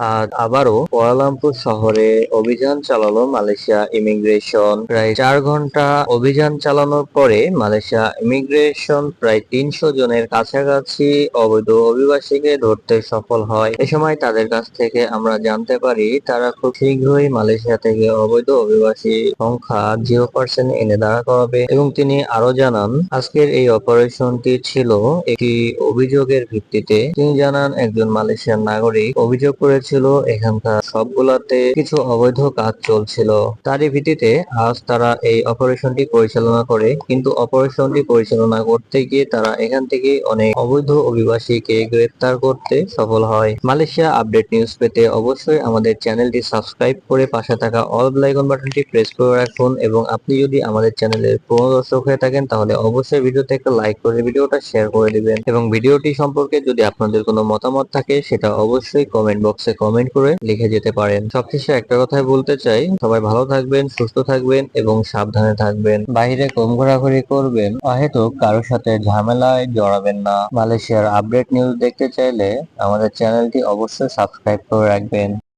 আজ আবারও কুয়ালালামপুর শহরে অভিযান চালালো মালয়েশিয়া ইমিগ্রেশন। প্রায় চার ঘণ্টা অভিযান চালানোর পরে মালয়েশিয়া ইমিগ্রেশন প্রায় তিনশো জনের কাছাকাছি অবৈধ অভিবাসীকে ধরতে সফল হয়। এ সময় তাদের কাছ থেকে আমরা জানতে পারি, তারা খুব শীঘ্রই মালয়েশিয়া থেকে অবৈধ অভিবাসী সংখ্যা জিরো পার্সেন্ট এনে দাঁড়া করাবে এবং তিনি আরও জানান, আজকের এই অপারেশনটি ছিল একটি অভিযোগের ভিত্তিতে। তিনি জানান, একজন মালয়েশিয়ান নাগরিক অভিযোগ করেছিল এখানকার সবগুলাতে কিছু অবৈধ কাজ চলছিল। তারই ভিত্তিতে আজ তারা এই অপারেশনটি পরিচালনা করে, কিন্তু অপারেশনটি পরিচালনা করতে গিয়ে তারা এখান থেকে অনেক অবৈধ অভিবাসীকে গ্রেফতার করতে সফল হয়। মালয়েশিয়া আপডেট নিউজ পেতে অবশ্যই আমাদের চ্যানেলটি সাবস্ক্রাইব করে পাশে থাকা অল বেলাইকন বাটনটি প্রেস করে রাখুন, এবং আপনি যদি আমাদের চ্যানেলের পুরনো দর্শক হয়ে থাকেন, তাহলে অবশ্যই ভিডিওতে একটা লাইক করে ভিডিওটা শেয়ার করে দিবেন। এবং ভিডিওটি সম্পর্কে যদি আপনাদের কোনো মতামত থাকে, সেটা অবশ্যই কমেন্ট বক্সে কমেন্ট করে লিখে যেতে পারেন। সবশেষে একটা কথাই বলতে চাই, সবাই ভালো থাকবেন, সুস্থ থাকবেন এবং সাবধানে থাকবেন। বাইরে কম ঘোরাঘুরি করবেন, অহেতুক কারোর সাথে ঝামেলায় জড়াবেন না। মালয়েশিয়ার আপডেট নিউজ দেখতে চাইলে আমাদের চ্যানেলটি অবশ্যই সাবস্ক্রাইব করে রাখবেন।